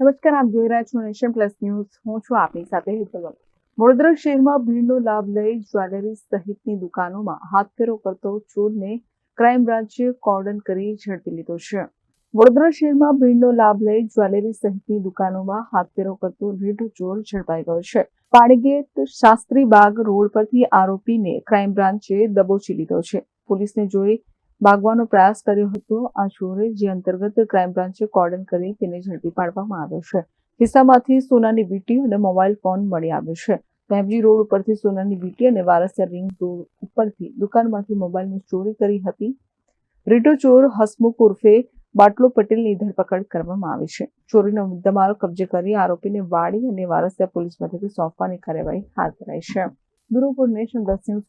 નમસ્કાર, આપ જોઈ રહ્યા છો નેશન પ્લસ ન્યૂઝ. હું છું આપની સાથે હેતલ વડોદરા શહેરમાં ભીડનો લાભ લઈ જ્વેલરી સહિતની દુકાનોમાં હાથફેરો કરતો ચોરને ક્રાઇમ બ્રાન્ચે કોર્ડન કરી ઝડપી લીધો છે. વડોદરા શહેરમાં ભીડનો લાભ લઈ જ્વેલરી સહિતની દુકાનોમાં હાથફેરો કરતો રીઢ ચોર ઝડપાઈ ગયો છે. પાણીગેટ શાસ્ત્રી બાગ રોડ પરથી આરોપીને ક્રાઇમ બ્રાન્ચે દબોચી લીધો છે. પોલીસને જોઈ ભાગવાનો પ્રયાસ કર્યો હતો. આ ચોરે જે અંતર્ગત ક્રાઇમ બ્રાન્ચે કોર્ડન કરી તેને ઝડપી પાડવામાં આવ્યો છે. ખિસ્સામાંથી સોનાની વીટી અને મોબાઈલ ફોન મળી આવ્યો છે. મેમજી રોડ ઉપરથી સોનાની વીંટી અને વારસિયા રિંગ રોડ ઉપરથી દુકાનમાંથી મોબાઈલની ચોરી કરી હતી. રીટો ચોર હસમુખ ઉર્ફે બાટલો પટેલની ધરપકડ કરવામાં આવી છે. ચોરીનો મુદ્દામાલ કબજે કરી આરોપીને વાડી અને વારસિયા પોલીસ મથકે સોંપવાની કાર્યવાહી હાથ ધરાઈ છે. Bureau nation plus news